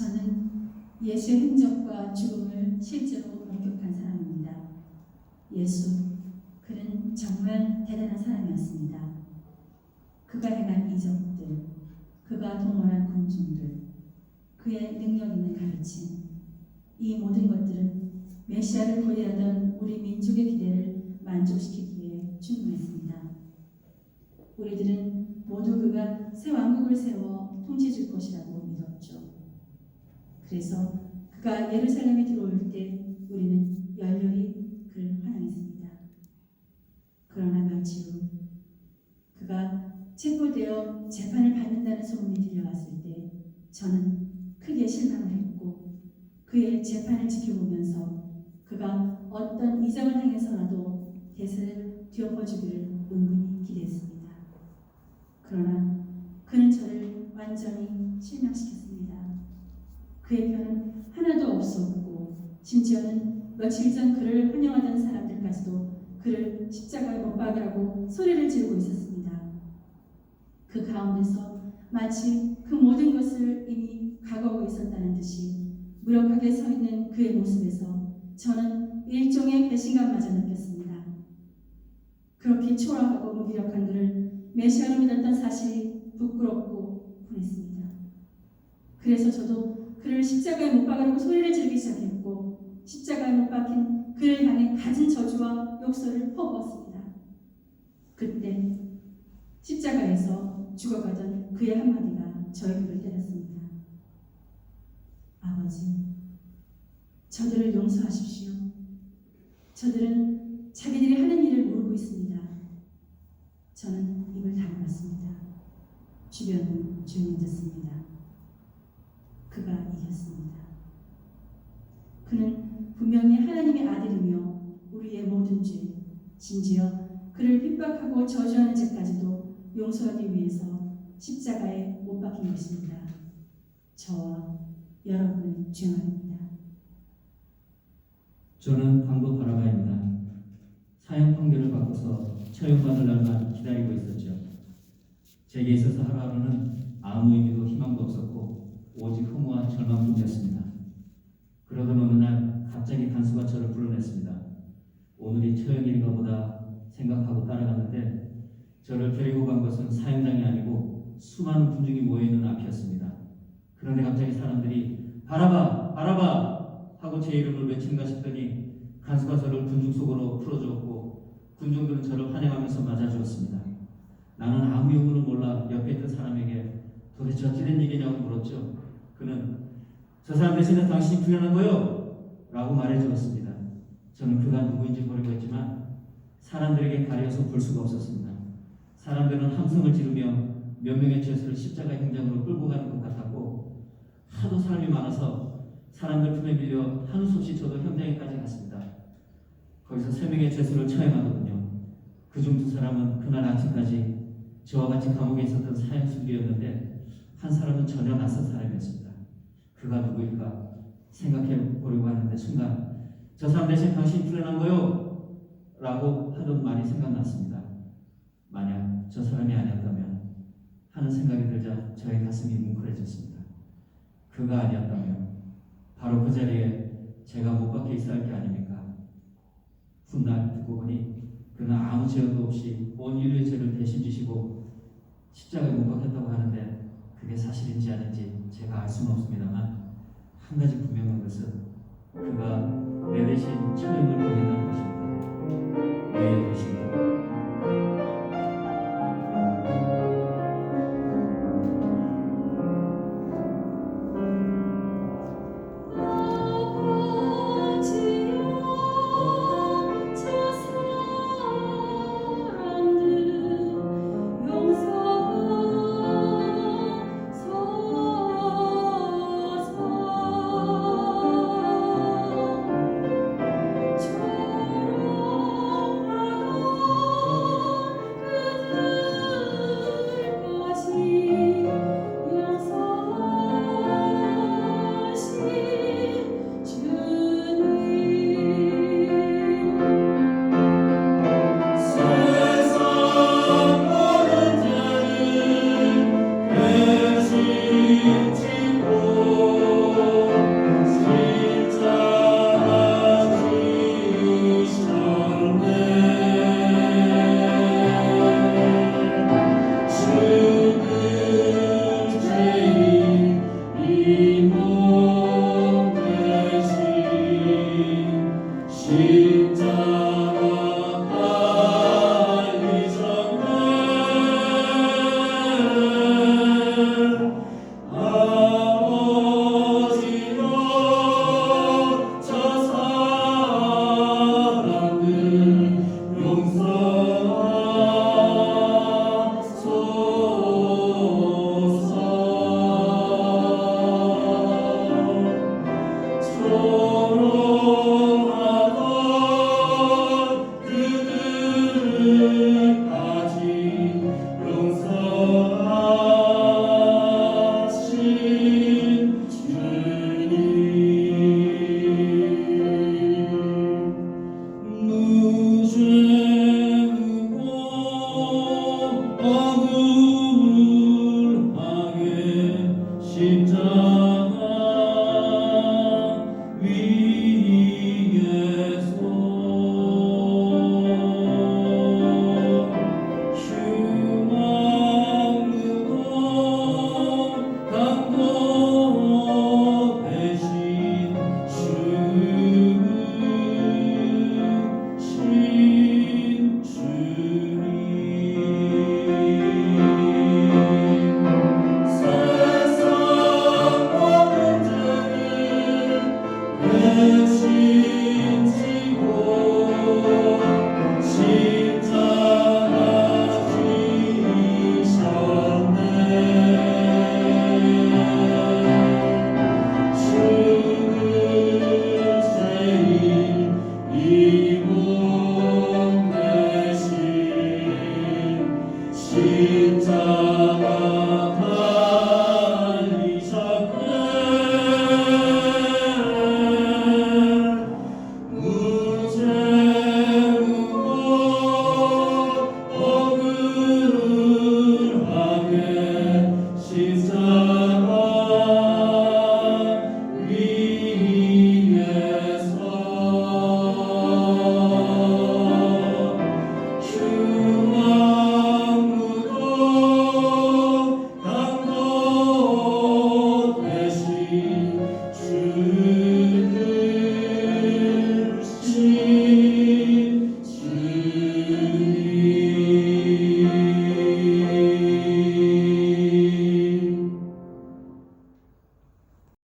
저는 예수의 흔적과 죽음을 실제로 목격한 사람입니다. 예수, 그는 정말 대단한 사람이었습니다. 그가 행한 이적들, 그가 동원한 군중들, 그의 능력 있는 가르침, 이 모든 것들은 메시아를 고대하던 우리 민족의 기대를 만족시키기에 충분했습니다. 우리들은 모두 그가 새 왕국을 세워 통치 줄 것이라고 믿었죠. 그래서 그가 예루살렘에 들어올 때 우리는 열렬히 그를 환영했습니다. 그러나 며칠 후 그가 체포되어 재판을 받는다는 소문이 들려왔을 때 저는 크게 실망을 했고 그의 재판을 지켜보면서 그가 어떤 이적을 행해서라도 대세를 뒤엎어주기를 은근히 기대했습니다. 그러나 그는 저를 완전히 실망시켰습니다. 편은 하나도 없었고 심지어는 며칠 전 그를 환영하던 사람들까지도 그를 십자가에 못 박으라고 소리를 지르고 있었습니다. 그 가운데서 마치 그 모든 것을 이미 각오하고 있었다는 듯이 무력하게 서 있는 그의 모습에서 저는 일종의 배신감마저 느꼈습니다. 그렇게 초라하고 무기력한 그를 메시아로 믿었던 사실이 부끄럽고 분했습니다. 그래서 저도 그를 십자가에 못 박으라고 소리를 지르기 시작했고 십자가에 못 박힌 그를 향해 갖은 저주와 욕설을 퍼부었습니다. 그때 십자가에서 죽어가던 그의 한마디가 저의 귀를 때렸습니다. 아버지, 저들을 용서하십시오. 저들은 자기들이 하는 일을 모르고 있습니다. 저는 입을 다물었습니다. 주변은 조용히 듣습니다. 그가 이겼습니다. 그는 분명히 하나님의 아들이며 우리의 모든 죄, 심지어 그를 핍박하고 저주하는 죄까지도 용서하기 위해서 십자가에 못 박힌 것입니다. 저와 여러분을 주영합니다. 저는 강도 바라바입니다. 사형 판결을 받고서 처형받을 날만 기다리고 있었죠. 제게 있어서 하루하루는 아무 의미도 희망도 없었고 오직 허무한 절망뿐이었습니다. 그러던 어느 날 갑자기 간수가 저를 불러냈습니다. 오늘이 처형일인가 보다 생각하고 따라갔는데 저를 데리고 간 것은 사형장이 아니고 수많은 군중이 모여있는 앞이었습니다. 그런데 갑자기 사람들이 바라바! 바라바! 하고 제 이름을 외친가 싶더니 간수가 저를 군중 속으로 풀어주었고 군중들은 저를 환영하면서 맞아주었습니다. 나는 아무 용어를 몰라 옆에 있던 사람에게 도대체 어찌 된 일이냐고 물었죠. 그는 저 사람 대신에 당신이 풀려난 거요? 라고 말해주었습니다. 저는 그가 누구인지 모르고 있지만 사람들에게 가려서 볼 수가 없었습니다. 사람들은 함성을 지르며 몇 명의 죄수를 십자가 행장으로 끌고 가는 것 같았고 하도 사람이 많아서 사람들 품에 밀려 한수 없이 저도 현장에까지 갔습니다. 거기서 세 명의 죄수를 처형하더군요. 그중 두 사람은 그날 아침까지 저와 같이 감옥에 있었던 사형수들이었는데 한 사람은 전혀 낯선 사람이었습니다. 그가 누구일까 생각해 보려고 하는데 순간 저 사람 대신 당신이 풀려난 거요? 라고 하던 말이 생각났습니다. 만약 저 사람이 아니었다면 하는 생각이 들자 저의 가슴이 뭉클해졌습니다. 그가 아니었다면 바로 그 자리에 제가 못 박혀 있어야 할 게 아닙니까? 훗날 듣고 보니 그는 아무 죄도 없이 온 인류의 죄를 대신 지시고 십자가에 못 박혔다고 하는데 그게 사실인지 아닌지 제가 알 수는 없습니다만 한 가지 분명한 것은 그가 내 대신 처형을 당했다는 것입니다. 왜 것입